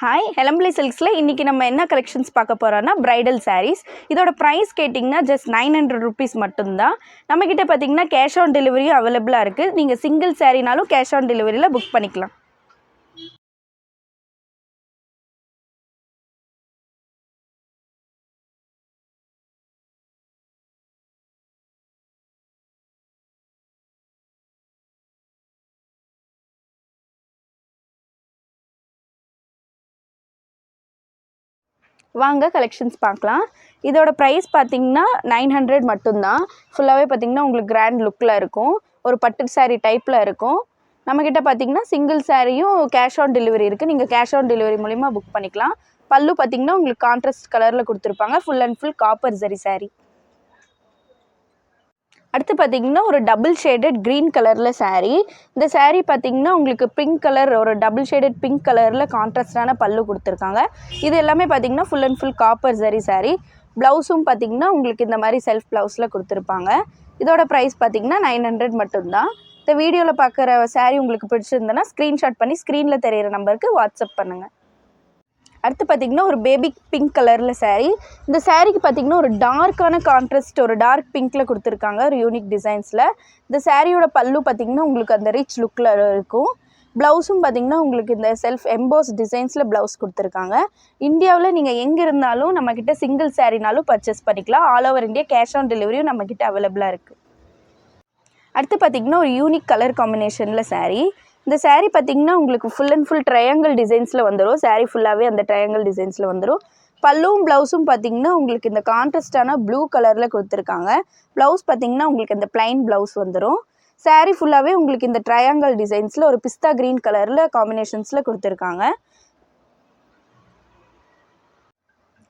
Hi ஹெலம்பிளி சில்க்ஸில் இன்றைக்கி நம்ம என்ன கலெக்ஷன்ஸ் பார்க்க போகிறோன்னா ப்ரைடல் சாரீஸ் இதோட ப்ரைஸ் கேட்டிங்கன்னா ஜஸ்ட் நைன் ஹண்ட்ரட் ருபீஸ் மட்டும்தான். நம்மக்கிட்ட பார்த்தீங்கன்னா கேஷ் ஆன் டெலிவரியும் அவைலபிளாக இருக்குது நீங்கள் சிங்கிள் சாரீனாலும் கேஷ் ஆன் டெலிவரியில் புக் பண்ணிக்கலாம். வாங்க கலெக்ஷன்ஸ் பார்க்கலாம். இதோட ப்ரைஸ் பார்த்தீங்கன்னா நைன் ஹண்ட்ரட் மட்டும்தான். ஃபுல்லாகவே பார்த்தீங்கன்னா உங்களுக்கு கிராண்ட் லுக்கில் இருக்கும். ஒரு பட்டு சாரீ டைப்பில் இருக்கும். நம்மக்கிட்ட பார்த்தீங்கன்னா சிங்கிள் சாரியும் கேஷ் ஆன் டெலிவரி இருக்குது நீங்கள் கேஷ் ஆன் டெலிவரி மூலிமா புக் பண்ணிக்கலாம். பல்லு பார்த்தீங்கன்னா உங்களுக்கு கான்ட்ராஸ்ட் கலரில் கொடுத்துருப்பாங்க. ஃபுல் அண்ட் ஃபுல் காப்பர் சரி சாரீ அடுத்து பார்த்தீங்கன்னா ஒரு டபுள் ஷேடட் க்ரீன் கலரில் சாரீ இந்த சாரீ பார்த்தீங்கன்னா உங்களுக்கு பிங்க் கலர் ஒரு டபுள் ஷேடட் பிங்க் கலரில் கான்ட்ராஸ்டான பல்லு கொடுத்துருக்காங்க. இது எல்லாமே பார்த்தீங்கன்னா ஃபுல் அண்ட் ஃபுல் காப்பர் சரி சாரீ ப்ளவுஸும் பார்த்தீங்கன்னா உங்களுக்கு இந்த மாதிரி செல்ஃப் ப்ளவுஸில் கொடுத்துருப்பாங்க. இதோட ப்ரைஸ் பார்த்தீங்கன்னா நைன் ஹண்ட்ரட் மட்டும்தான். இந்த வீடியோவில் பார்க்குற சாரீ உங்களுக்கு பிடிச்சிருந்தனா ஸ்க்ரீன்ஷாட் பண்ணி ஸ்க்ரீனில் தெரிகிற நம்பருக்கு வாட்ஸ்அப் பண்ணுங்கள் அடுத்து பார்த்தீங்கன்னா ஒரு பேபி பிங்க் கலரில் சேரீ இந்த சாரீக்கு பார்த்தீங்கன்னா ஒரு டார்க்கான கான்ட்ராஸ்ட் ஒரு டார்க் பிங்க்கில் கொடுத்துருக்காங்க ஒரு யூனிக் டிசைன்ஸில் இந்த சாரியோட பல்லு பார்த்தீங்கன்னா உங்களுக்கு அந்த ரிச் லுக்கில் இருக்கும். ப்ளவுஸும் பார்த்தீங்கன்னா உங்களுக்கு இந்த செல்ஃப் எம்போஸ் டிசைன்ஸில் ப்ளவுஸ் கொடுத்துருக்காங்க. இந்தியாவில் நீங்கள் எங்கே இருந்தாலும் நம்மக்கிட்ட சிங்கிள் சாரீனாலும் பர்ச்சேஸ் பண்ணிக்கலாம். All over India cash on டெலிவரியும் நம்மக்கிட்ட அவைலபிளாக இருக்குது அடுத்து பார்த்தீங்கன்னா ஒரு யூனிக் கலர் காம்பினேஷனில் saree. இந்த சாரீ பார்த்தீங்கன்னா உங்களுக்கு ஃபுல் அண்ட் ஃபுல் ட்ரையாங்கிள் டிசைன்ஸில் வந்துடும் சாரீ ஃபுல்லாகவே அந்த ட்ரையாங்கிள் டிசைன்ஸில் வந்துடும் பல்லுவும் ப்ளவுஸும் பார்த்தீங்கன்னா உங்களுக்கு இந்த கான்ட்ரஸ்டான ப்ளூ கலரில் கொடுத்துருக்காங்க. ப்ளவுஸ் பார்த்தீங்கன்னா உங்களுக்கு இந்த பிளைன் ப்ளவுஸ் வந்துடும் சாரீ ஃபுல்லாகவே உங்களுக்கு இந்த ட்ரையாங்கிள் டிசைன்ஸில் ஒரு பிஸ்தா க்ரீன் கலரில் காம்பினேஷன்ஸில் கொடுத்துருக்காங்க.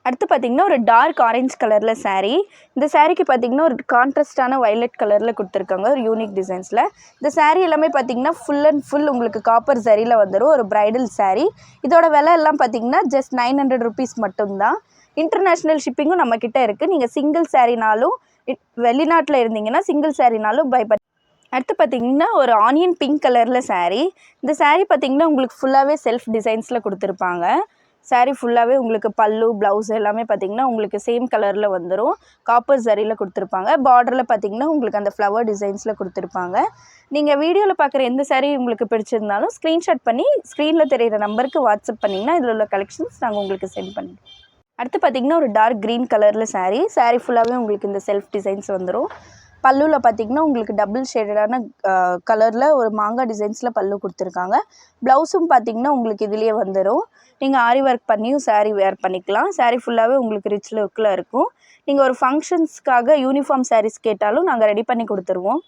அடுத்து பார்த்தீங்கன்னா ஒரு டார்க் ஆரஞ்ச் கலரில் சாரீ இந்த சாரீக்கு பார்த்தீங்கன்னா ஒரு கான்ட்ராஸ்டான வைலட் கலரில் கொடுத்துருக்காங்க ஒரு யூனிக் டிசைன்ஸில் இந்த சாரீ எல்லாமே பார்த்தீங்கன்னா ஃபுல் அண்ட் ஃபுல் உங்களுக்கு காப்பர் சரியில் வந்துடும் ஒரு பிரைடல் சாரீ இதோட விலை எல்லாம் பார்த்தீங்கன்னா ஜஸ்ட் நைன் ஹண்ட்ரட் ருபீஸ் மட்டும்தான். இன்டர்நேஷ்னல் ஷிப்பிங்கும் நம்மக்கிட்ட இருக்குது நீங்கள் சிங்கிள் சாரீனாலும் வெளிநாட்டில் இருந்தீங்கன்னா சிங்கிள் சாரீனாலும் பை பட் அடுத்து பார்த்தீங்கன்னா ஒரு ஆனியன் பிங்க் கலரில் சாரீ இந்த சாரீ பார்த்தீங்கன்னா உங்களுக்கு ஃபுல்லாகவே செல்ஃப் டிசைன்ஸில் கொடுத்துருப்பாங்க. சாரீ ஃபுல்லாகவே உங்களுக்கு பல்லு ப்ளவுஸ் எல்லாமே பார்த்தீங்கன்னா உங்களுக்கு சேம் கலரில் வந்துடும் காப்பர் சரியில் கொடுத்துருப்பாங்க. பார்டரில் பார்த்தீங்கன்னா உங்களுக்கு அந்த ஃப்ளவர் டிசைன்ஸில் கொடுத்துருப்பாங்க. நீங்கள் வீடியோவில் பார்க்குற எந்த சாரீ உங்களுக்கு பிடிச்சிருந்தாலும் ஸ்க்ரீன்ஷாட் பண்ணி ஸ்க்ரீனில் தெரியிற நம்பருக்கு வாட்ஸ்அப் பண்ணிங்கன்னா இதில் உள்ள கலெக்ஷன்ஸ் நாங்கள் உங்களுக்கு சென்ட் பண்ணிடுவோம் அடுத்து பார்த்தீங்கன்னா ஒரு டார்க் க்ரீன் கலரில் சாரீ சாரீ ஃபுல்லாகவே உங்களுக்கு இந்த செல்ஃப் டிசைன்ஸ் வந்துடும் பல்லுவில் பார்த்தீங்கன்னா உங்களுக்கு டபுள் ஷேடடான கலரில் ஒரு மாங்காய் டிசைன்ஸில் பல்லு கொடுத்துருக்காங்க. ப்ளவுஸும் பார்த்தீங்கன்னா உங்களுக்கு இதுலேயே வந்துடும் நீங்கள் ஆரி ஒர்க் பண்ணியும் சாரீ வேர் பண்ணிக்கலாம். சாரீ ஃபுல்லாகவே உங்களுக்கு ரிச் லுக்கில் இருக்கும். நீங்கள் ஒரு ஃபங்க்ஷன்ஸ்க்காக யூனிஃபார்ம் சாரீஸ் கேட்டாலும் நாங்கள் ரெடி பண்ணி கொடுத்துருவோம்.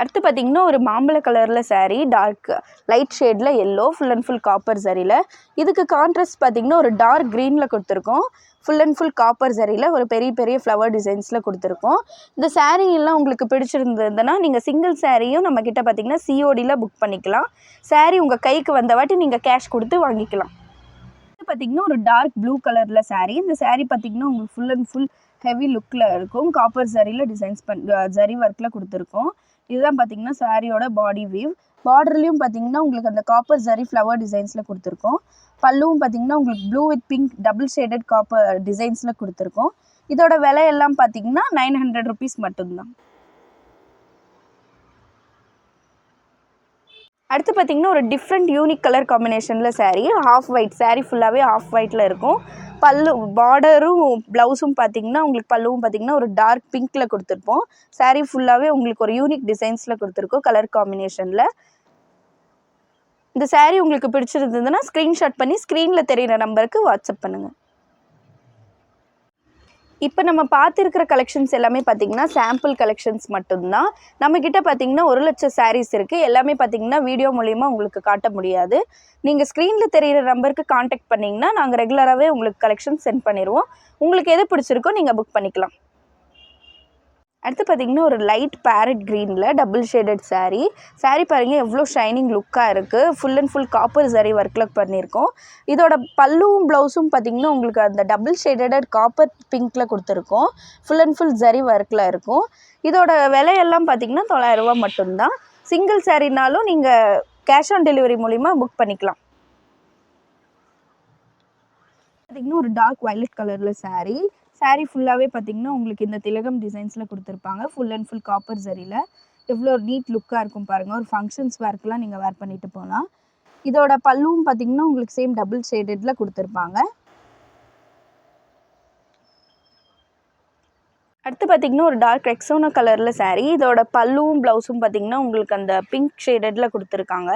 அடுத்து பார்த்தீங்கன்னா ஒரு மாம்பழ கலரில் saree டார்க் லைட் ஷேடில் yellow full and full copper சரியில் இதுக்கு கான்ட்ராஸ்ட் பார்த்தீங்கன்னா ஒரு டார்க் க்ரீனில் கொடுத்துருக்கோம். ஃபுல் அண்ட் ஃபுல் காப்பர் சரியில் ஒரு பெரிய பெரிய ஃப்ளவர் டிசைன்ஸில் கொடுத்துருக்கோம். இந்த saree உங்களுக்கு பிடிச்சிருந்ததுன்னா நீங்கள் சிங்கிள் சாரியும் நம்மக்கிட்ட பார்த்தீங்கன்னா சிஓடியில் புக் பண்ணிக்கலாம். சாரீ உங்கள் கைக்கு வந்த வாட்டி நீங்கள் கேஷ் கொடுத்து வாங்கிக்கலாம். இது பார்த்தீங்கன்னா ஒரு டார்க் ப்ளூ கலரில் சாரீ இந்த சாரீ பார்த்தீங்கன்னா உங்களுக்கு ஃபுல் அண்ட் ஃபுல் ஹெவி லுக்கில் இருக்கும். காப்பர் ஜரியில் டிசைன்ஸ் பண் ஜரி ஒர்க்கில் கொடுத்துருக்கோம். இதுதான் பார்த்தீங்கன்னா சாரியோட பாடி வீவ் பார்டர்லையும் பார்த்தீங்கன்னா உங்களுக்கு அந்த காப்பர் ஜரி ஃப்ளவர் டிசைன்ஸில் கொடுத்துருக்கோம். பல்லுவும் பார்த்தீங்கன்னா உங்களுக்கு blue with pink double shaded copper டிசைன்ஸில் கொடுத்துருக்கோம். இதோட விலை எல்லாம் பார்த்தீங்கன்னா நைன் ஹண்ட்ரட் ருபீஸ் மட்டும்தான். அடுத்து பார்த்தீங்கன்னா ஒரு டிஃப்ரெண்ட் யூனிக் கலர் காம்பினேஷனில் சேரீ ஆஃப் ஒயிட் சாரீ ஃபுல்லாகவே ஆஃப் ஒயிட்டில் இருக்கும். பல்லு பார்டரும் ப்ளவுஸும் பார்த்தீங்கன்னா உங்களுக்கு பல்லுவும் பார்த்தீங்கன்னா ஒரு டார்க் பிங்க்கில் கொடுத்துருப்போம். சாரீ ஃபுல்லாகவே உங்களுக்கு ஒரு யூனிக் டிசைன்ஸில் கொடுத்துருக்கோம் கலர் காம்பினேஷனில் இந்த சாரீ உங்களுக்கு பிடிச்சிருந்ததுன்னா ஸ்க்ரீன்ஷாட் பண்ணி ஸ்க்ரீனில் தெரியிற நம்பருக்கு வாட்ஸ்அப் பண்ணுங்கள் இப்போ நம்ம பார்த்துருக்கிற கலெக்ஷன்ஸ் எல்லாமே பார்த்தீங்கன்னா சாம்பிள் கலெக்ஷன்ஸ் மட்டும்தான். நம்மக்கிட்ட பார்த்தீங்கன்னா ஒரு லட்சம் சாரீஸ் இருக்குது எல்லாமே பார்த்தீங்கன்னா வீடியோ மூலிமா உங்களுக்கு காட்ட முடியாது. நீங்கள் ஸ்க்ரீனில் தெரிகிற நம்பருக்கு காண்டாக்ட் பண்ணிங்கன்னா நாங்கள் ரெகுலராகவே உங்களுக்கு கலெக்ஷன் சென்ட் பண்ணிடுவோம் உங்களுக்கு எது பிடிச்சிருக்கோ நீங்கள் புக் பண்ணிக்கலாம். அடுத்து பார்த்தீங்கன்னா ஒரு லைட் பேரட் க்ரீனில் டபுள் ஷேடட் சாரீ சாரீ பாருங்கள் எவ்வளோ ஷைனிங் லுக்காக இருக்குது full and full copper saree ஒர்க்கில் பண்ணியிருக்கோம் இதோட பல்லுவும் ப்ளவுஸும் பார்த்தீங்கன்னா உங்களுக்கு அந்த டபுள் ஷேடட் காப்பர் பிங்க்கில் கொடுத்துருக்கோம். ஃபுல் அண்ட் ஃபுல் ஜரி ஒர்க்கில் இருக்கும். இதோட விலையெல்லாம் பார்த்தீங்கன்னா தொள்ளாயிரரூபா மட்டும்தான். சிங்கிள் சாரீனாலும் நீங்கள் கேஷ் ஆன் டெலிவரி மூலிமா புக் பண்ணிக்கலாம். பார்த்திங்கன்னா ஒரு டார்க் வயலட் கலரில் சாரீ சாரீ ஃபுல்லாகவே பார்த்திங்கன்னா உங்களுக்கு இந்த திலகம் டிசைன்ஸில் கொடுத்துருப்பாங்க. ஃபுல் அண்ட் ஃபுல் காப்பர் சரியில் எவ்வளோ நீட் லுக்காக இருக்கும் பாருங்கள் ஒரு ஃபங்க்ஷன்ஸ் வேர்க்கெலாம் நீங்கள் வேர் பண்ணிட்டு போகலாம். இதோட பல்லுவும் பார்த்திங்கன்னா உங்களுக்கு சேம் டபுள் ஷேடடில் கொடுத்துருப்பாங்க. அடுத்து பார்த்திங்கன்னா ஒரு டார்க் எக்ஸோனோ கலரில் சேரீ இதோட பல்லுவும் ப்ளவுஸும் பார்த்திங்கன்னா உங்களுக்கு அந்த பிங்க் ஷேடடில் கொடுத்துருக்காங்க.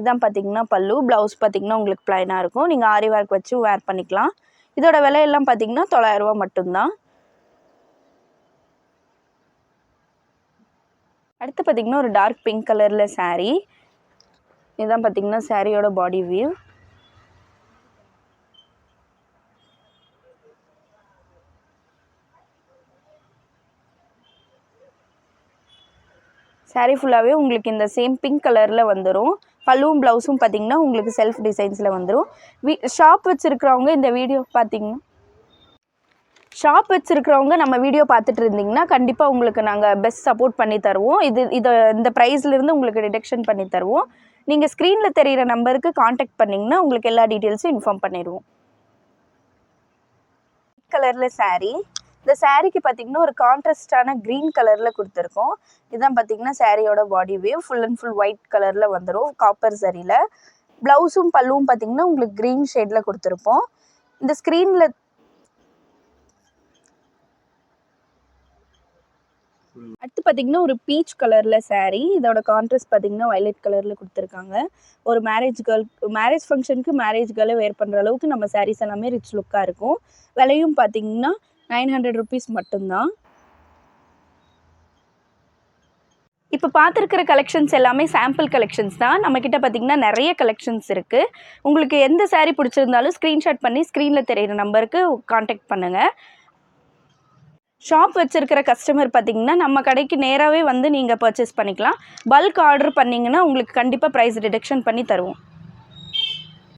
இதான் பார்த்திங்கன்னா பல்லு. ப்ளவுஸ் பார்த்திங்கன்னா உங்களுக்கு ப்ளைனாக இருக்கும். நீங்கள் ஆரி ஒர்க் வச்சு வேர் பண்ணிக்கலாம். இதோட விலையெல்லாம் பார்த்திங்கன்னா தொள்ளாயிரரூவா மட்டும்தான். அடுத்து பார்த்திங்கன்னா ஒரு டார்க் பிங்க் கலரில் சாரீ இதுதான் பார்த்திங்கன்னா சாரியோட பாடி வியூ சாரீ ஃபுல்லாகவே உங்களுக்கு இந்த சேம் பிங்க் கலரில் வந்துடும் பல்லுவும் ப்ளவுஸும் பார்த்தீங்கன்னா உங்களுக்கு செல்ஃப் டிசைன்ஸில் வந்துடும் வீ ஷாப் வச்சுருக்கிறவங்க இந்த வீடியோ பார்த்தீங்கன்னா ஷாப் வச்சுருக்கிறவங்க நம்ம வீடியோ பார்த்துட்டு இருந்தீங்கன்னா கண்டிப்பாக உங்களுக்கு நாங்கள் பெஸ்ட் சப்போர்ட் பண்ணி தருவோம். இது இதை இந்த ப்ரைஸ்லேருந்து உங்களுக்கு டிடெக்ஷன் பண்ணி தருவோம். நீங்கள் ஸ்க்ரீனில் தெரிகிற நம்பருக்கு காண்டாக்ட் பண்ணிங்கன்னா உங்களுக்கு எல்லா டீட்டெயில்ஸும் இன்ஃபார்ம் பண்ணிடுவோம் கலரில் சாரீ இந்த சாரீக்கு பார்த்தீங்கன்னா ஒரு கான்ட்ராஸ்டான க்ரீன் கலரில் கொடுத்துருக்கோம். இதுதான் பார்த்தீங்கன்னா சாரியோட body wave full and full white கலரில் வந்துடும் காப்பர் சரியில் ப்ளவுஸும் பல்லுவும் பார்த்தீங்கன்னா உங்களுக்கு க்ரீன் ஷேடில் கொடுத்துருப்போம். இந்த ஸ்க்ரீனில் அடுத்து பார்த்தீங்கன்னா ஒரு பீச் கலரில் saree. இதோட கான்ட்ராஸ்ட் பார்த்தீங்கன்னா வயலட் கலரில் கொடுத்துருக்காங்க. ஒரு மேரேஜ் கேர்ள் மேரேஜ் ஃபங்க்ஷனுக்கு மேரேஜ் கேர்ளை வேர் பண்ணுற அளவுக்கு நம்ம சாரீஸ் எல்லாமே ரிச் லுக்காக இருக்கும். விலையும் பார்த்தீங்கன்னா நைன் ஹண்ட்ரட் ருபீஸ் மட்டும்தான். இப்போ பார்த்துருக்கிற கலெக்ஷன்ஸ் எல்லாமே சாம்பிள் கலெக்ஷன்ஸ் தான். நம்மக்கிட்ட பார்த்தீங்கன்னா நிறைய கலெக்ஷன்ஸ் இருக்குது உங்களுக்கு எந்த சாரீ பிடிச்சிருந்தாலும் ஸ்க்ரீன்ஷாட் பண்ணி ஸ்க்ரீனில் தெரியிற நம்பருக்கு காண்டாக்ட் பண்ணுங்கள் ஷாப் வச்சுருக்கிற கஸ்டமர் பார்த்திங்கன்னா நம்ம கடைக்கு நேராகவே வந்து நீங்கள் பர்ச்சேஸ் பண்ணிக்கலாம். பல்க் ஆர்டர் பண்ணிங்கன்னா உங்களுக்கு கண்டிப்பாக ப்ரைஸ் ரிடக்ஷன் பண்ணி தருவோம்.